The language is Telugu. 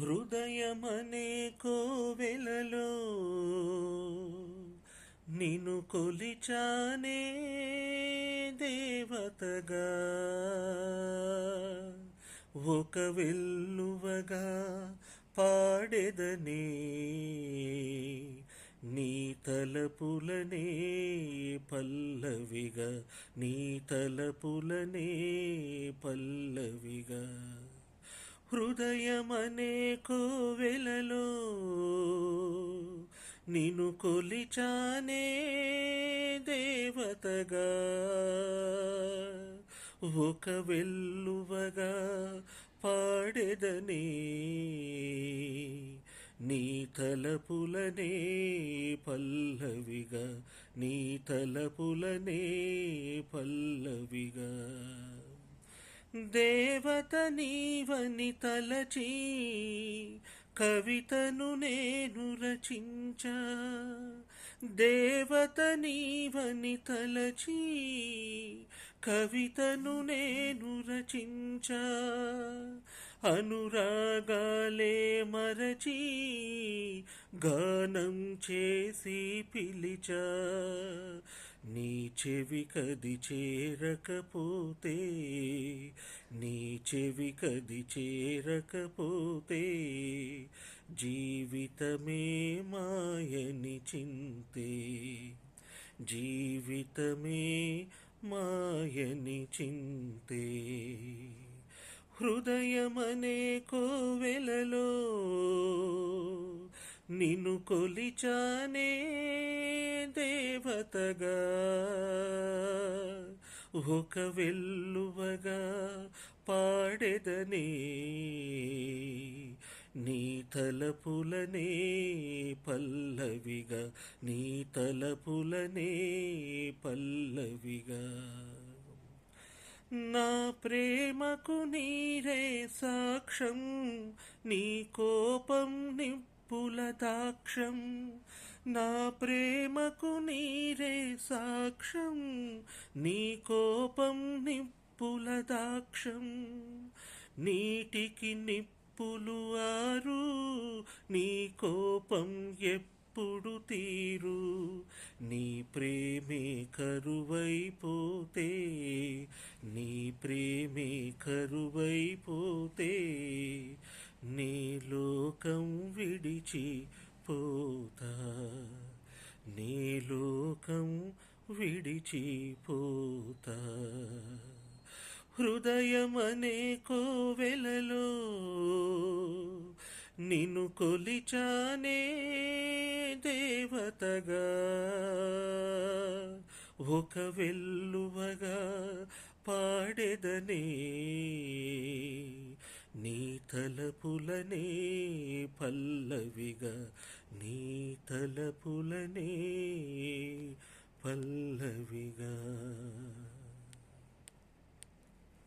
హృదయమనే కోవెలలో నిను కొలిచానే దేవతగా. ఒక వెల్లువగా పాడెదనే నీ తలపులనే పల్లవిగా నీ తలపులనే పల్లవిగా. హృదయమనే కోవెలలో నిను కొలిచానే దేవతగా. ఒక వెల్లువగా పాడెదనే నీ తలపులనే పల్లవిగా నీ తలపులనే పల్లవిగా. దేవత నీవని తలచి కవితను నేను రచించ. దేవత నీవని తలచి కవితను నేను రచించ. అనురాగాలే మరచి గానం చేసి పిలిచ. నీ చెవి కది చేరకపోతే నీ చెవి కది చేరకపోతే జీవితమే మాయని చింతే జీవితమే మాయని చింతే. హృదయమనే కోవెలలో నిన్ను కొలిచానే దేవతగా ఒక వెల్లువగా పాడెదనే నీ తలపులనే పల్లవిగా నీ తలపులనే పల్లవిగా. నా ప్రేమకు నీరే సాక్ష్యం నీ కోపం నిప్పుల దాక్షం నా ప్రేమకు నీరే సాక్ష్యం నీ కోపం నిప్పుల దాక్షం నీటికి నిప్పులు ఆరు నీ కోపం ఎప్పుడు తీరు. నీ ప్రేమే కరువైపోతే నీ ప్రేమే కరువైపోతే నీ లోకం విడిచి పోత నీ లోకం విడిచిపోతా. హృదయమనే కోవెలలో నిన్ను కొలిచానే దేవతగా. ఒక వెల్లువగా పాడెదనే నీ తలపులనే పల్లవిగా నీ తలపులనే పల్లవిగా.